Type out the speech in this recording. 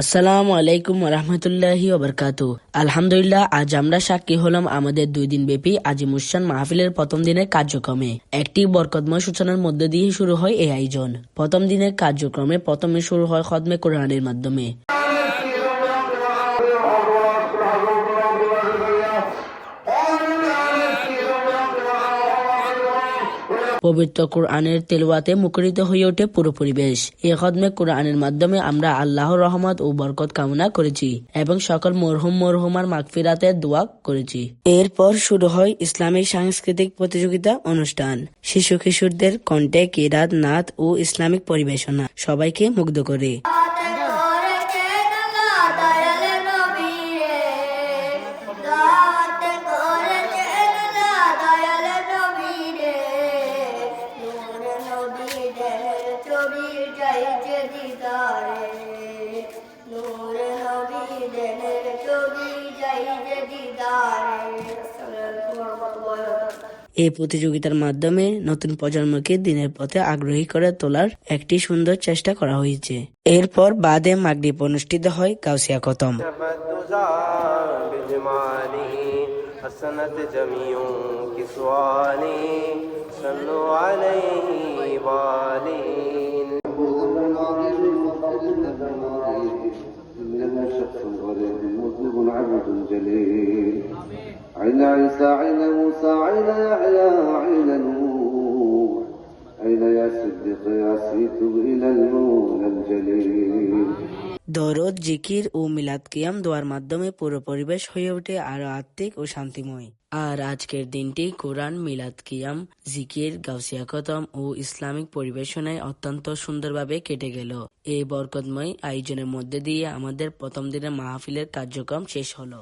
আসসালামু আলাইকুম রহমতুল্লাহি ওবরকাতু। আলহামদুলিল্লাহ, আজ আমরা সাক্ষী হলাম আমাদের দুই দিন ব্যাপী আজিমুসান মাহফিলের প্রথম দিনের কার্যক্রমে। একটি বরকতময় সূচনার মধ্যে দিয়ে শুরু হয় এই আয়োজন। প্রথম দিনের কার্যক্রমে প্রথমে শুরু হয় খদমে কোরআনের মাধ্যমে। পবিত্র কোরআনের তেলোয়াতে মুখরিত হয়ে ওঠে পুরো পরিবেশ। এ খদমে কোরআনের মাধ্যমে আমরা আল্লাহর রহমত ও বরকত কামনা করেছি এবং সকল মরহুম মরহুমার মাগফিরাতে দোয়া করেছি। এরপর শুরু হয় ইসলামিক সাংস্কৃতিক প্রতিযোগিতা অনুষ্ঠান। শিশু কিশোরদের কণ্ঠে কেরাত নাথ ও ইসলামিক পরিবেশনা সবাইকে মুগ্ধ করে। এই প্রতিযোগিতার মাধ্যমে নতুন প্রজন্মকে দিনের পথে আগ্রহী করে তোলার একটি সুন্দর চেষ্টা করা হয়েছে এরপর বাদে মাগরিব অনুষ্ঠিত হয় গাউসিয়া খতম تبدزا بجمالي حسنت جميع كسواني صلوا عليه عبد جليل عين عيسى عين موسى عين يحيى عين نوح. عين يا صديق يا سيتب إلى المولى الجليل؟ দরদ, জিকির ও মিলাদ কিয়াম দোয়ার মাধ্যমে পুরো পরিবেশ হয়ে ওঠে আরও আত্মিক ও শান্তিময়। আর আজকের দিনটি কোরআন, মিলাদ কিয়াম, জিকির, গাউসিয়া খতম ও ইসলামিক পরিবেশনায় অত্যন্ত সুন্দরভাবে কেটে গেল। এই বরকতময় আয়োজনের মধ্যে দিয়ে আমাদের প্রথম দিনের মাহফিলের কার্যক্রম শেষ হলো।